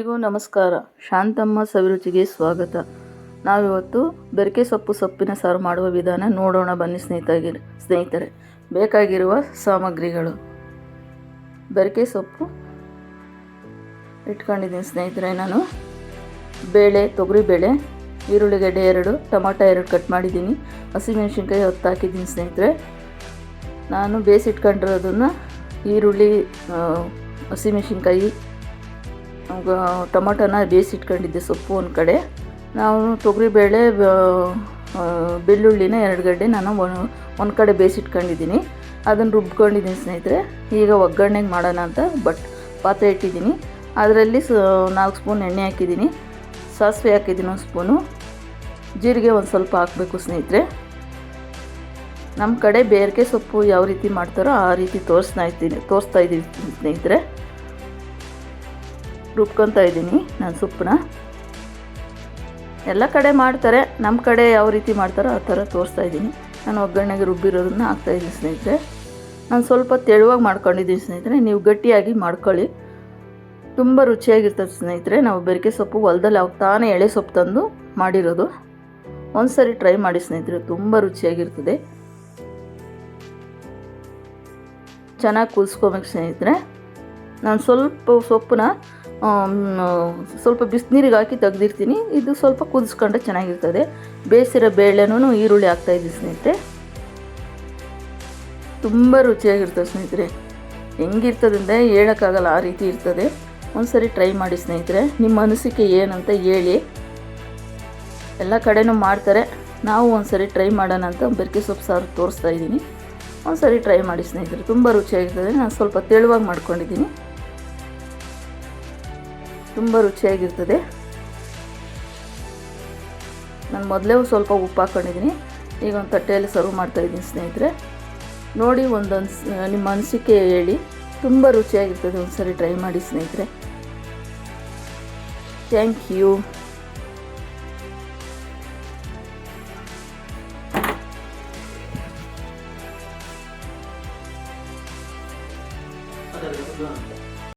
ಎಲ್ರಿಗೂ ನಮಸ್ಕಾರ. ಶಾಂತಮ್ಮ ಸವಿರುಚಿಗೆ ಸ್ವಾಗತ. ನಾವಿವತ್ತು ಬೆರಕೆ ಸೊಪ್ಪು ಸೊಪ್ಪಿನ ಸಾರು ಮಾಡುವ ವಿಧಾನ ನೋಡೋಣ ಬನ್ನಿ ಸ್ನೇಹಿತರೆ ಸ್ನೇಹಿತರೆ. ಬೇಕಾಗಿರುವ ಸಾಮಗ್ರಿಗಳು. ಬೆರಕೆ ಸೊಪ್ಪು ಇಟ್ಕೊಂಡಿದ್ದೀನಿ ಸ್ನೇಹಿತರೆ ನಾನು. ಬೇಳೆ, ತೊಗರಿ ತೊಗರಿಬೇಳೆ ಈರುಳ್ಳಿಗಡ್ಡೆ ಎರಡು, ಟೊಮಾಟೊ ಎರಡು ಕಟ್ ಮಾಡಿದ್ದೀನಿ. ಹಸಿಮೆಣಸಿನ್ಕಾಯಿ ಹೊತ್ತು ಹಾಕಿದ್ದೀನಿ ಸ್ನೇಹಿತರೆ. ನಾನು ಬೇಯಿಸಿಟ್ಕೊಂಡಿರೋದನ್ನು ಈರುಳ್ಳಿ ಹಸಿ ಹಸಿಮೆಣಸಿನ್ಕಾಯಿ ಟೊಮಟೊನ ಬೇಯಿಸಿಟ್ಕೊಂಡಿದ್ದೆ ಸೊಪ್ಪು ಒಂದು ಕಡೆ. ನಾವು ತೊಗರಿಬೇಳೆ ಬೆಳ್ಳುಳ್ಳಿನ ಎರಡು ಗಡ್ಡೆ ನಾನು ಒಂದು ಕಡೆ ಬೇಯಿಸಿಟ್ಕೊಂಡಿದ್ದೀನಿ ಅದನ್ನು ರುಬ್ಕೊಂಡಿದ್ದೀನಿ ಸ್ನೇಹಿತರೆ. ಈಗ ಒಗ್ಗರಣೆಗೆ ಮಾಡೋಣ ಅಂತ ಬಟ್ ಪಾತ್ರೆ ಇಟ್ಟಿದ್ದೀನಿ. ಅದರಲ್ಲಿ ಸ, ನಾಲ್ಕು ಸ್ಪೂನ್ ಎಣ್ಣೆ ಹಾಕಿದ್ದೀನಿ. ಸಾಸಿವೆ ಹಾಕಿದ್ದೀನಿ ಒಂದು ಸ್ಪೂನು. ಜೀರಿಗೆ ಒಂದು ಸ್ವಲ್ಪ ಹಾಕಬೇಕು ಸ್ನೇಹಿತರೆ. ನಮ್ಮ ಕಡೆ ಬೇರಿಕೆ ಸೊಪ್ಪು ಯಾವ ರೀತಿ ಮಾಡ್ತಾರೋ ಆ ರೀತಿ ತೋರಿಸ್ತಾ ಇದ್ದೀನಿ ತೋರಿಸ್ತಾ ಇದ್ದೀನಿ ಸ್ನೇಹಿತರೆ. ರುಬ್ಕೊತಾ ಇದ್ದೀನಿ ನಾನು ಸೊಪ್ಪನ್ನ ಎಲ್ಲ ಕಡೆ ಮಾಡ್ತಾರೆ ನಮ್ಮ ಕಡೆ ಯಾವ ರೀತಿ ಮಾಡ್ತಾರೋ ಆ ಥರ ತೋರಿಸ್ತಾ ಇದ್ದೀನಿ. ನಾನು ಒಗ್ಗರಣೆಗೆ ರುಬ್ಬಿರೋದನ್ನ ಹಾಕ್ತಾಯಿದ್ದೀನಿ ಸ್ನೇಹಿತರೆ. ನಾನು ಸ್ವಲ್ಪ ತೆಳುವಾಗಿ ಮಾಡ್ಕೊಂಡಿದ್ದೀನಿ ಸ್ನೇಹಿತರೆ, ನೀವು ಗಟ್ಟಿಯಾಗಿ ಮಾಡ್ಕೊಳ್ಳಿ. ತುಂಬ ರುಚಿಯಾಗಿರ್ತದೆ ಸ್ನೇಹಿತರೆ, ನಾವು ಬೆರಕೆ ಸೊಪ್ಪು ಹೊಲದಲ್ಲಿ ತಾನೇ ಎಳೆ ಸೊಪ್ಪು ತಂದು ಮಾಡಿರೋದು. ಒಂದು ಸರಿ ಟ್ರೈ ಮಾಡಿ ಸ್ನೇಹಿತರೆ, ತುಂಬ ರುಚಿಯಾಗಿರ್ತದೆ. ಚೆನ್ನಾಗಿ ಕುದಿಸ್ಕೊಬೇಕು ಸ್ನೇಹಿತರೆ. ನಾನು ಸ್ವಲ್ಪ ಸೊಪ್ಪನ್ನ ಸ್ವಲ್ಪ ಬಿಸಿನೀರಿಗೆ ಹಾಕಿ ತೆಗ್ದಿರ್ತೀನಿ. ಇದು ಸ್ವಲ್ಪ ಕುದಿಸ್ಕೊಂಡ್ರೆ ಚೆನ್ನಾಗಿರ್ತದೆ. ಬೇಯಿಸಿರೋ ಬೇಳೆನೂ ಈರುಳ್ಳಿ ಹಾಕ್ತಾಯಿದ್ದೀನಿ ಸ್ನೇಹಿತರೆ. ತುಂಬ ರುಚಿಯಾಗಿರ್ತದೆ ಸ್ನೇಹಿತರೆ. ಹೆಂಗಿರ್ತದೆ ಅಂದರೆ ಹೇಳೋಕ್ಕಾಗಲ್ಲ, ಆ ರೀತಿ ಇರ್ತದೆ. ಒಂದು ಸರಿ ಟ್ರೈ ಮಾಡಿ ಸ್ನೇಹಿತರೆ. ನಿಮ್ಮ ಅನಿಸಿಕೆ ಏನಂತ ಹೇಳಿ. ಎಲ್ಲ ಕಡೆನೂ ಮಾಡ್ತಾರೆ. ನಾವು ಒಂದ್ಸರಿ ಟ್ರೈ ಮಾಡೋಣ ಅಂತ ಬೆರಕೆ ಸೊಪ್ಪು ಸಾರು ತೋರಿಸ್ತಾ ಇದ್ದೀನಿ. ಒಂದು ಸರಿ ಟ್ರೈ ಮಾಡಿ ಸ್ನೇಹಿತರೆ. ತುಂಬ ರುಚಿಯಾಗಿರ್ತದೆ. ನಾನು ಸ್ವಲ್ಪ ತೆಳುವಾಗಿ ಮಾಡ್ಕೊಂಡಿದ್ದೀನಿ. ತುಂಬ ರುಚಿಯಾಗಿರ್ತದೆ. ನಾನು ಮೊದಲೇ ಸ್ವಲ್ಪ ಉಪ್ಪು ಹಾಕ್ಕೊಂಡಿದ್ದೀನಿ ಈಗ ಒಂದು ತಟ್ಟೆಯಲ್ಲಿ ಸರ್ವ್ ಮಾಡ್ತಾಯಿದ್ದೀನಿ ಸ್ನೇಹಿತರೆ. ನೋಡಿ ಒಂದೊಂದು ನಿಮ್ಮ ಅನಿಸಿಕೆ ಹೇಳಿ. ತುಂಬ ರುಚಿಯಾಗಿರ್ತದೆ ಒಂದು ಸರಿ ಟ್ರೈ ಮಾಡಿ ಸ್ನೇಹಿತರೆ. ಥ್ಯಾಂಕ್ ಯು ಅದರ